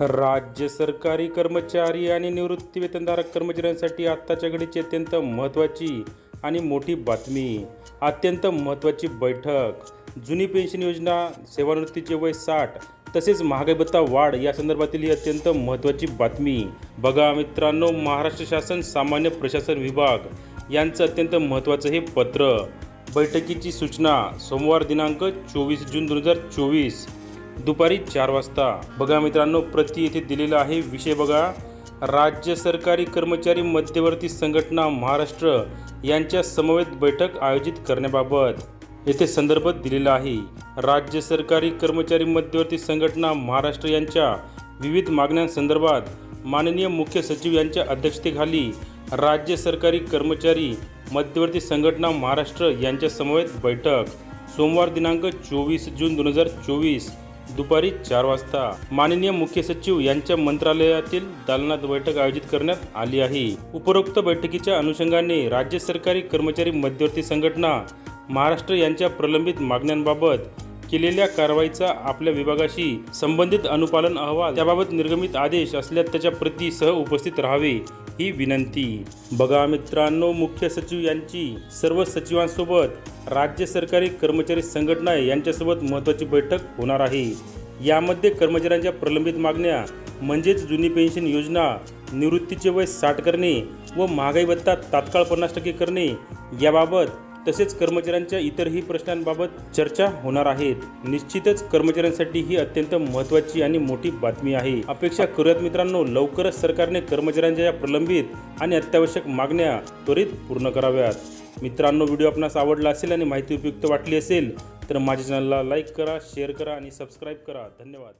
राज्य सरकारी कर्मचारी आणि निवृत्तीवेतनधारक कर्मचाऱ्यांसाठी आत्ताच्या घडीची अत्यंत महत्त्वाची आणि मोठी बातमी. अत्यंत महत्त्वाची बैठक. जुनी पेन्शन योजना सेवानिवृत्तीचे वय साठ तसेच महागाई भत्ता वाढ या संदर्भातील ही अत्यंत महत्त्वाची बातमी. बघा मित्रांनो महाराष्ट्र शासन सामान्य प्रशासन विभाग यांचं अत्यंत महत्त्वाचं हे पत्र. बैठकीची सूचना सोमवार दिनांक चोवीस जून दोन हजार चोवीस. दुपारी चार वाजता. बघा मित्रांनो प्रति येथे दिलेला आहे विषय बघा. राज्य सरकारी कर्मचारी मध्यवर्ती संघटना महाराष्ट्र यांच्या समवेत बैठक आयोजित करण्याबाबत येथे संदर्भ दिलेला आहे. राज्य सरकारी कर्मचारी मध्यवर्ती संघटना महाराष्ट्र यांच्या विविध मागण्यांसंदर्भात माननीय मुख्य सचिव यांच्या अध्यक्षतेखाली राज्य सरकारी कर्मचारी मध्यवर्ती संघटना महाराष्ट्र यांच्या समवेत बैठक. सोमवार दिनांक चोवीस जून दोन हजार चोवीस दुपारी चार वाजता माननीय मुख्य सचिव यांच्या मंत्रालयातील दालनात बैठक आयोजित करण्यात आली आहे. उपरोक्त बैठकीच्या अनुषंगाने राज्य सरकारी कर्मचारी मध्यवर्ती संघटना महाराष्ट्र यांच्या प्रलंबित मागण्यांबाबत केलेल्या कारवाईचा आपल्या विभागाशी संबंधित अनुपालन अहवाल त्याबाबत निर्गमित आदेश असल्यास त्याच्या प्रती सह उपस्थित राहावे. ही विनंती. बघा मित्रांनो मुख्य सचिव यांची सर्व सचिवांसोबत राज्य सरकारी कर्मचारी संघटना यांच्यासोबत महत्त्वाची बैठक होणार आहे. यामध्ये कर्मचाऱ्यांच्या प्रलंबित मागण्या म्हणजेच जुनी पेन्शन योजना निवृत्तीचे वय साठ करणे व महागाई भत्ता तात्काळ पन्नास टक्के करणे याबाबत तसेच कर्मचाऱ्यांच्या इतरही प्रश्नांबाबत चर्चा होणार आहेत निश्चितच कर्मचाऱ्यांसाठी ही अत्यंत महत्त्वाची आणि मोठी बातमी आहे. अपेक्षा करूयात मित्रांनो लवकरच सरकारने कर्मचाऱ्यांच्या या प्रलंबित आणि अत्यावश्यक मागण्या त्वरित पूर्ण कराव्यात. मित्रांनो व्हिडिओ आपणास आवडला असेल आणि माहिती उपयुक्त वाटली असेल तर माझ्या चॅनलला लाईक करा शेअर करा आणि सबस्क्राईब करा. धन्यवाद.